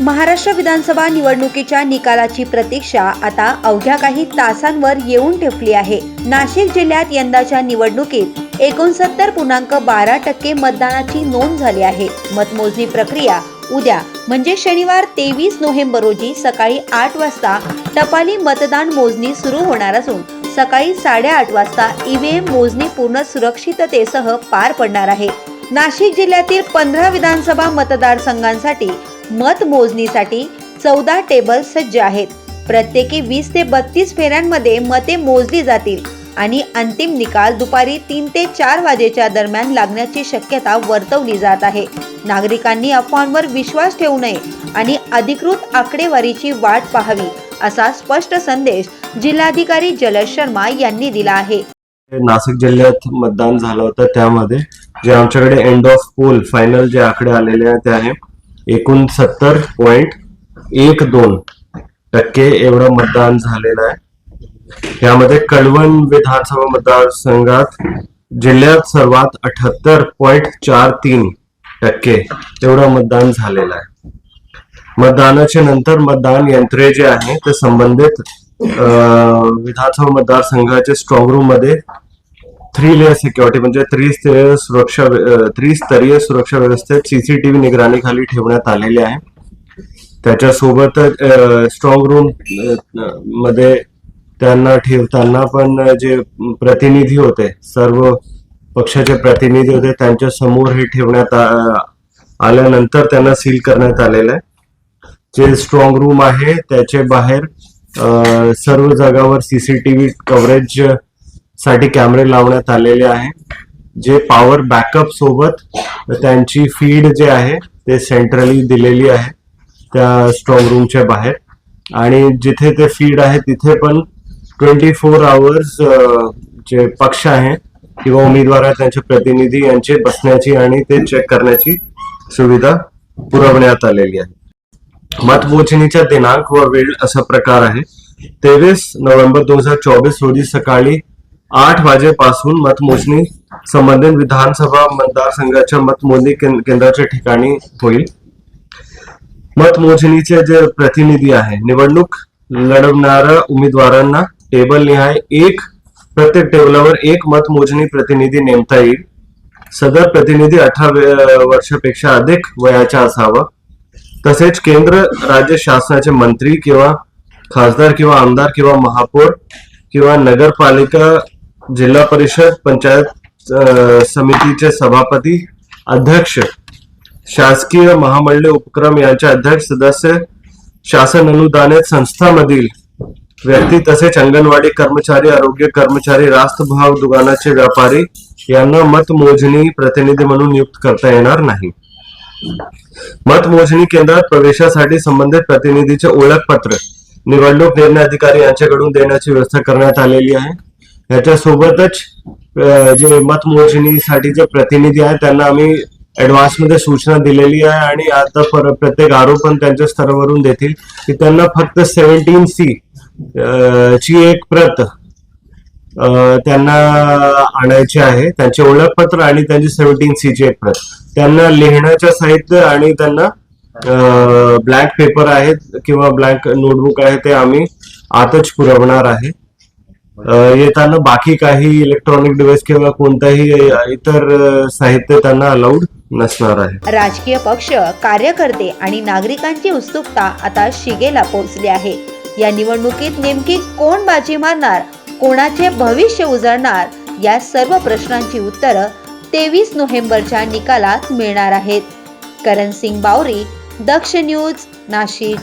महाराष्ट्र विधानसभा निवडणुकीच्या निकालाची प्रतीक्षा आता अवघ्या काही तासांवर येऊन ठेपली आहे. नाशिक जिल्ह्यात यंदाच्या निवडणुकीत एकोणसत्तर पूर्णांक बारा टक्के मतदानाची नोंद झाली आहे. मतमोजणी प्रक्रिया उद्या म्हणजे शनिवार तेवीस नोव्हेंबर रोजी सकाळी आठ वाजता टपाली मतदान मोजणी सुरू होणार असून सकाळी साडेआठ वाजता ईव्हीएम मोजणी पूर्ण सुरक्षिततेसह पार पडणार आहे. नाशिक जिल्ह्यातील पंधरा विधानसभा मतदारसंघांसाठी मत मोजणीसाठी चौदा टेबल सज्ज आहेत. प्रत्येकी वीस ते बत्तीस फेऱ्यांमध्ये मते मोजली जातील आणि अंतिम निकाल दुपारी तीन ते चार वाजेच्या दरम्यान लागण्याची शक्यता वर्तवली जात आहे. नागरिकांनी अफवांवर विश्वास ठेवू नये आणि अधिकृत आकडेवारीची वाट पाहावी असा स्पष्ट संदेश जिल्हाधिकारी जलज शर्मा यांनी दिला आहे. नाशिक जिल्ह्यात मतदान झालं होतं त्यामध्ये जे आमच्याकडे एंड ऑफ पोल फायनल जे आकडे आलेले आहेत ते आहे. एकोणसत्तर पॉइंट एक दोन टक्के एवढं मतदान झालेलं आहे. यामध्ये कळवण विधानसभा मतदारसंघात जिल्ह्यात सर्वात अठ्याहत्तर पॉइंट चार तीन टक्के एवढं मतदान झालेलं आहे. मतदानाच्या नंतर मतदान यंत्रे जे आहे ते संबंधित अं, विधानसभा मतदारसंघाच्या स्ट्रॉंग रूममध्ये थ्री लेअर सिक्युरिटी म्हणजे त्रिस्तरीय सुरक्षा त्रिस्तरीय सुरक्षा व्यवस्थेत सीसीटीव्ही निगराणीखाली ठेवण्यात आलेले आहे. त्याच्यासोबत स्ट्रॉंग रूममध्ये त्यांना ठेवताना पण जे प्रतिनिधी होते सर्व पक्षाचे प्रतिनिधी होते त्यांच्यासमोर हे ठेवण्यात आ- आल्यानंतर त्यांना सील करण्यात आलेलं आहे. जे स्ट्रॉंग रूम आहे त्याचे बाहेर सर्व जागावर सीसीटीव्ही कव्हरेज साठी कॅमेरे लावण्यात आलेले आहे. जे पॉवर बॅकअप सोबत त्यांची फीड जे आहे ते सेंट्रली दिलेली आहे त्या स्ट्रॉंग रूमच्या बाहेर. आणि जिथे ते फीड आहे तिथे पण ट्वेंटी फोर आवर्स जे पक्ष आहे किंवा उमेदवार आहेत त्यांचे प्रतिनिधी यांचे बसण्याची आणि ते चेक करण्याची सुविधा पुरवण्यात आलेली आहे. मतमोजणीचा दिनांक व वेळ असा प्रकार आहे. तेवीस नोव्हेंबर दोन हजार चोवीस रोजी सकाळी आठ वाजेपासून मतमोजणी संबंधित विधानसभा मतदारसंघाच्या मतमोजणी केंद्राच्या ठिकाणी होईल. मतमोजणीचे जे प्रतिनिधी आहे निवडणूक लढवणाऱ्या उमेदवारांना टेबल निहाय एक प्रत्येक टेबलावर एक मतमोजणी प्रतिनिधी नेमता येईल. सदर प्रतिनिधी अठरा वर्षापेक्षा अधिक वयाचा असावा. तसेच केंद्र राज्य शासनाचे मंत्री किंवा खासदार किंवा आमदार किंवा महापौर किंवा नगरपालिका जिल्हा परिषद पंचायत समितीचे सभापती अध्यक्ष शासकीय महामंडळ उपक्रम यांचे अध्यक्ष सदस्य शासन अनुदानित संस्थामधील व्यक्ती तसेच अंगणवाडी कर्मचारी आरोग्य कर्मचारी रास्तभाव दुकानाचे व्यापारी यांना मतमोजणी प्रतिनिधी म्हणून नियुक्त करता येणार नाही. मतमोजणी केंद्रात प्रवेशासाठी संबंधित प्रतिनिधीचे ओळखपत्र निवडणूक निर्णय अधिकारी यांच्याकडून देण्याची व्यवस्था करण्यात आलेली आहे. ह्याच्यासोबतच जे मतमोजणीसाठीचे प्रतिनिधी आहेत त्यांना आम्ही ऍडव्हान्समध्ये सूचना दिलेली आहे आणि आता पर प्रत्येक आरोप पण त्यांच्या स्तरावरून देतील. की त्यांना फक्त सेव्हन्टीन सी ची एक प्रत त्यांना आणायची आहे. त्यांचे ओळखपत्र आणि त्यांची सेव्हन्टीन सी ची एक प्रत. त्यांना लिहिण्याचं साहित्य आणि त्यांना ब्लँक पेपर आहेत किंवा ब्लँक नोटबुक आहे ते आम्ही आतच पुरवणार आहे. येताना बाकी काही इलेक्ट्रॉनिक डिव्हाइस किंवा कोणताही इतर साहित्य त्यांना अलाउड नसणार आहे. राजकीय पक्ष कार्यकर्ते आणि नागरिकांची उत्सुकता आता शिगेला पोहोचली आहे. या निवडणुकीत नेमकी कोण बाजी मारणार कोणाचे भविष्य उजळणार या सर्व प्रश्नांची उत्तरं तेवीस नोव्हेंबरच्या निकालात मिळणार आहेत. करण सिंग बावरी दक्ष न्यूज नाशिक.